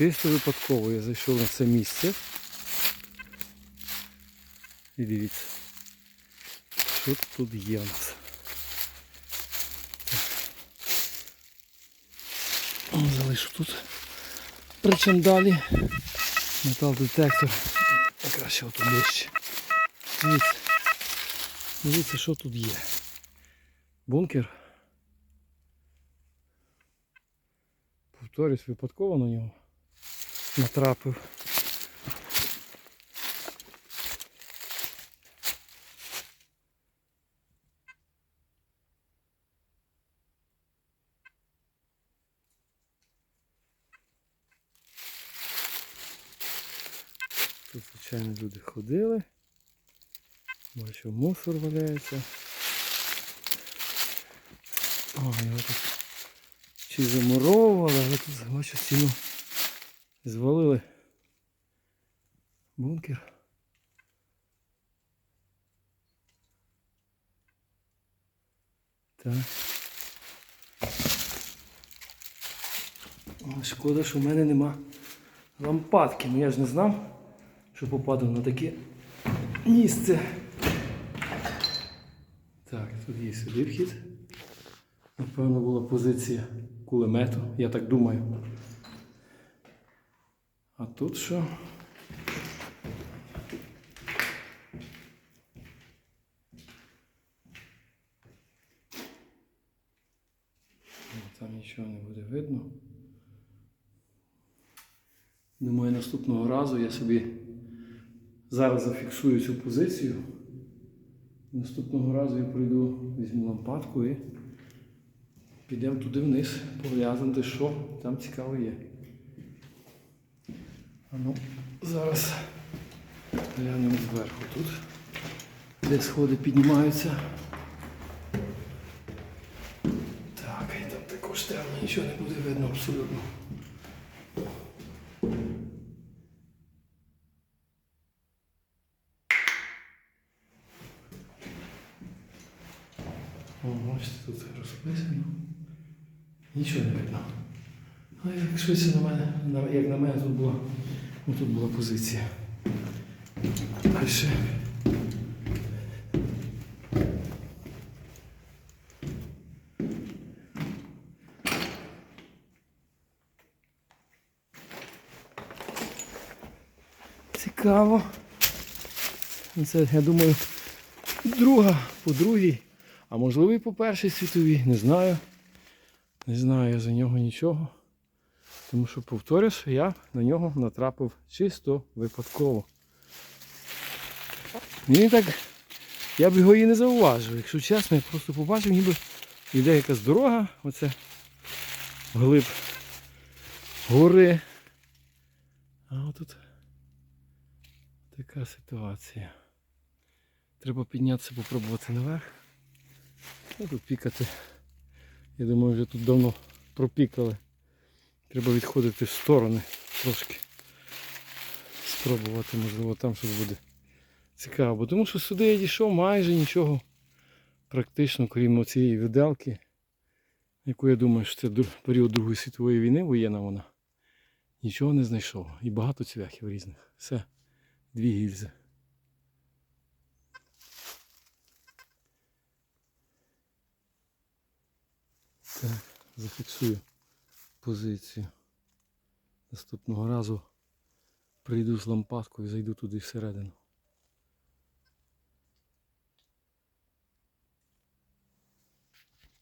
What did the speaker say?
Чисто випадково я зайшов на це місце. І дивіться, що тут є у нас. Залишу тут. Причем далі метал-детектор. Краще отут ближче. Дивіться. Дивіться, що тут є. Бункер. Повторюсь, випадково на нього натрапив. Тут, звичайно, люди ходили. Бачу, мусор валяється. О, його тут чи замуровували, але тут бачу стіну звалили. Бункер. Так. Шкода, що в мене нема лампадки. Ну я ж не знав, що попаду на таке місце. Так, тут є сюди вхід. Напевно, була позиція кулемету, я так думаю. А тут що? Там нічого не буде видно. Думаю, наступного разу я собі зараз зафіксую цю позицію. Наступного разу я прийду, візьму лампадку і підемо туди вниз, поглянути, що там цікаво є. Ну, зараз глянемо зверху тут, де сходи піднімаються. Так, і там також темно, нічого не буде видно абсолютно. О, бачите, тут розписано. Нічого не видно. А як швидше на мене, як на мене тут була, ну, тут була позиція. Дальше. Цікаво. Це, я думаю, друга по другій, а можливо і по першій світовій, не знаю. Не знаю я за нього нічого. Тому що, повторюсь, я на нього натрапив чисто випадково. Він так, я б його і не зауважив. Якщо чесно, я просто побачив, ніби йде якась дорога, оце вглиб гори. А отут така ситуація. Треба піднятися, попробувати наверх. Тут пікати. Я думаю, вже тут давно пропікали. Треба відходити в сторони трошки. Спробувати, можливо, там щось буде цікаво. Тому що сюди я дійшов майже нічого практично, крім цієї виделки, яку я думаю, що це період Другої світової війни, воєнна вона. Нічого не знайшов. І багато цвяхів різних. Все. Дві гільзи. Так, зафіксую позицію. Наступного разу прийду з лампадкою і зайду туди всередину.